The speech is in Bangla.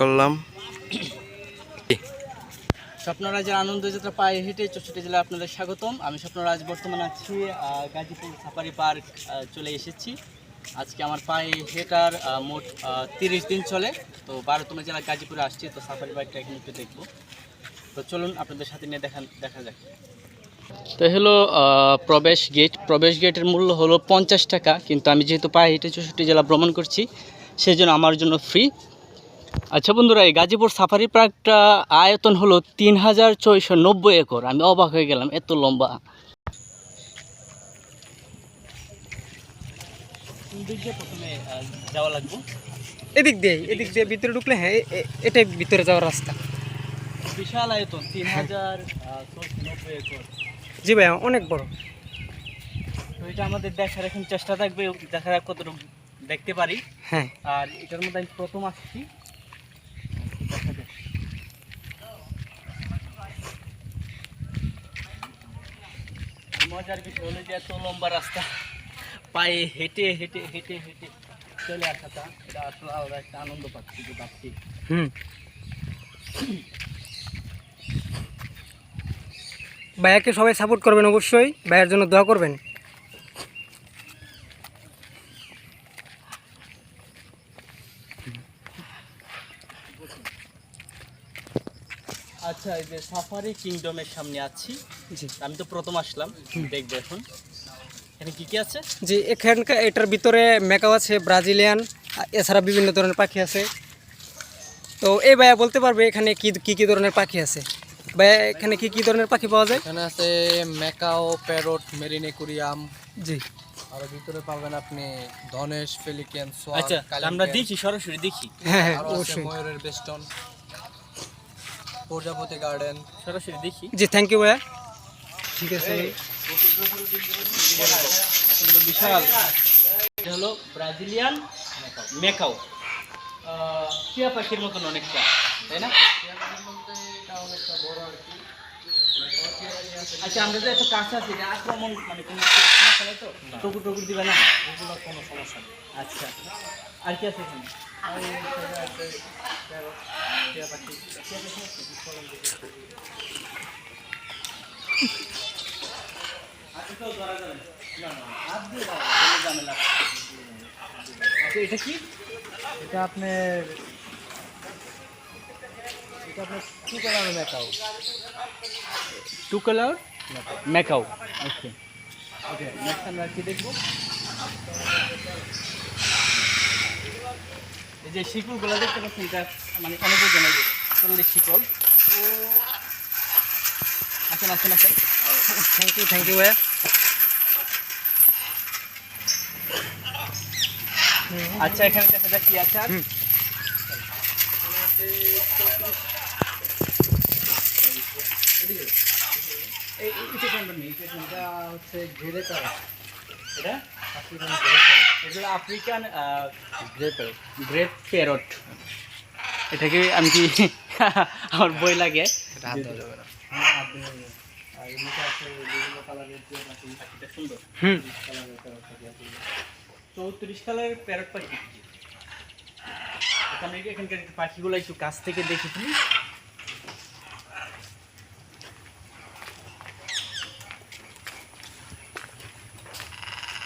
করলাম। স্বপ্নরাজের আনন্দ যাত্রা পায়ে হেঁটে চৌষট্টি জেলায় আপনাদের স্বাগতম। আমি স্বপ্নরাজ, বর্তমানে আছি গাজীপুর সাফারি পার্ক চলে এসেছি। আজকে আমার পায়ে হেঁটার মোট তিরিশ দিন চলে। তো বারোতম জেলা গাজীপুরে আসছি, তো সাফারি পার্কটা এখানে একটু দেখব। তো চলুন, আপনাদের সাথে নিয়ে দেখা দেখা যাক। তো হলো প্রবেশ গেট। প্রবেশ গেটের মূল্য হলো পঞ্চাশ টাকা, কিন্তু আমি যেহেতু পায়ে হেঁটে চৌষট্টি জেলা ভ্রমণ করছি সেই জন্য আমার জন্য ফ্রি আচ্ছা বন্ধুরা এই গাজীপুর সাফারি পার্কটা আয়তন হলো তিন হাজার ছয়শো নব্বই একর। আমি অবাক হয়ে গেলাম এত লম্বা। যাওয়া লাগবে? এদিক দিয়ে এদিক দিয়ে ভিতরে ঢুকলে হ্যাঁ এটাই ভিতরে যাওয়ার রাস্তা। বিশাল আয়তন তিন হাজার নব্বই একর। জি ভাই অনেক বড়। এটা আমাদের দেখার এখন চেষ্টা থাকবে দেখা যাক কতটুকু দেখতে পারি। হ্যাঁ। আর এটার মধ্যে আমি প্রথম আসছি। মজার বিষয় হলো যে এত লম্বা রাস্তা, পায়ে হেঁটে হেঁটে হেঁটে হেঁটে চলে আসাটা, এটা আসলে আলাদা একটা আনন্দ পাচ্ছি যে পাচ্ছি হুম। ভাইয়াকে সবাই সাপোর্ট করবেন অবশ্যই, ভাইয়ের জন্য দোয়া করবেন। আচ্ছা এই যে সাফারি কিংডমের সামনে আছি। জি। আমি তো প্রথম আসলাম দেখব এখন। এখানে কি কি আছে? জি এখানকার এটার ভিতরে মেকাও আছে ব্রাজিলিয়ান এছাড়া বিভিন্ন ধরনের পাখি আছে। তো এই ভাইয়া বলতে পারবে এখানে কি কি কি ধরনের পাখি আছে? ভাইয়া এখানে কি কি ধরনের পাখি পাওয়া যায়? এখানে আছে ম্যাকাও প্যারট মেরিনেকুরিয়াম। জি। আর ভিতরে পাবেন আপনি ধনেশ ফেলিকেন আচ্ছা আমরা দেখি সরাসরি দেখি। হ্যাঁ হ্যাঁ আর অবশ্যই। ময়ূরের বেস্টন প্রজাপতি গার্ডেন। সরাসরি দেখি। জি থ্যাংক ইউ ভাইয়া। ঠিক আছে। বিশাল। এটা হলো ব্রাজিলিয়ান মেকাও। টিয়া পাখির মতন অনেকটা তাই না? আচ্ছা আমরা যে এত কাছে আছি আক্রমণ মানে কোনো সমস্যা নেই তো? টুকুর টুকুর দিবে না? এগুলো কোনো সমস্যা নেই। আচ্ছা। আর কি আছে এখানে? টিয়া পাখি টিয়া পাখি আছে? চলুন দেখি। হাতেও ধরা যাবে না। না, না, হাত দিয়ে ধরা যাবে, কোনো ঝামেলা নেই। আচ্ছা, এটা কি এটা আপনার এটা আপনার কি কালারের macaw two colour macaw okay okay next আমরা কি দেখব এই যে শিকলগুলো দেখতে পাচ্ছেন এটা মানে অনেক ওজনের চল্লিশ শিকল আসেন আসেন আসেন। থ্যাংক ইউ থ্যাংক ইউ ভাইয়া। আচ্ছা এখানে দেখা যাক কি আছে। আর এই এটা হচ্ছে ঘেরে তারা এটা? এগুলো আফ্রিকান গ্রেট প্যারট এটাকে আমি কি আমার বই লাগে? হ্যাঁ, চৌত্রিশ কালারের প্যারট পাখি এখানে এখানকার একটু পাখিগুলো একটু কাছ থেকে দেখে তুমি